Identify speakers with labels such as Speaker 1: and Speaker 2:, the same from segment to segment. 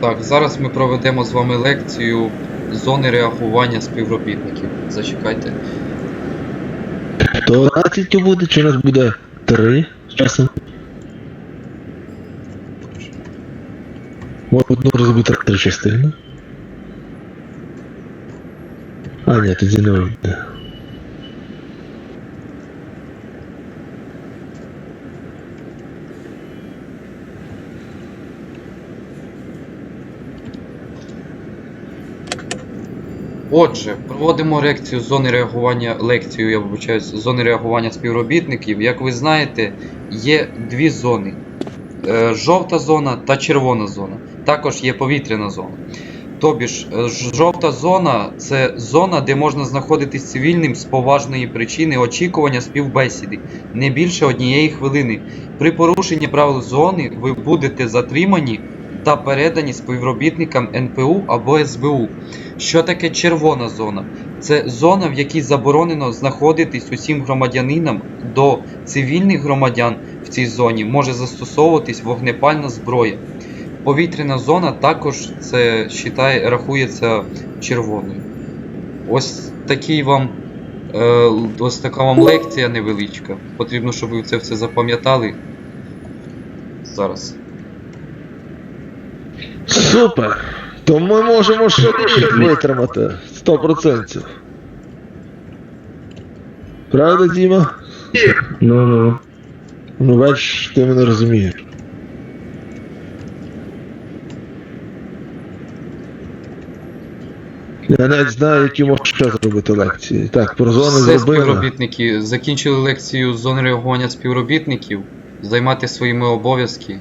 Speaker 1: Так, зараз ми проведемо з вами лекцію зони реагування співробітників. Зачекайте.
Speaker 2: То наслідки буде, чи у нас буде три з часом? Може одну розбити три частини? А, ні, тоді не вийде.
Speaker 1: Отже, проводимо лекцію зони реагування, лекцію, я вибачаюсь, зони реагування співробітників. Як ви знаєте, є дві зони: Е, жовта зона та червона зона. Також є повітряна зона. Тобі е, ж- жовта зона це зона, де можна знаходитись цивільним з поважної причини очікування співбесіди, не більше однієї хвилини. При порушенні правил зони ви будете затримані та передані співробітникам НПУ або СБУ. Що таке червона зона? Це зона, в якій заборонено знаходитись усім громадянинам до цивільних громадян в цій зоні може застосовуватись вогнепальна зброя. Повітряна зона також це считає, рахується червоною. Ось такий вам е, ось така вам лекція невеличка. Потрібно, щоб ви це все запам'ятали. Зараз.
Speaker 2: Супер! То ми можемо ще рік витримати. 100%. Правда, Діма?
Speaker 3: Ну, ну.
Speaker 2: Ну, бачиш, ти мене розумієш. Я навіть знаю, які можна ще зробити лекції. Так, про зони
Speaker 1: Все
Speaker 2: зробили.
Speaker 1: співробітники закінчили лекцію з зони реагування співробітників. Займайте своїми обов'язки,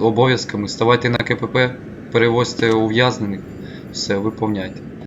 Speaker 1: обов'язками, ставайте на КПП, перевозьте ув'язнених. Все, виповняйте.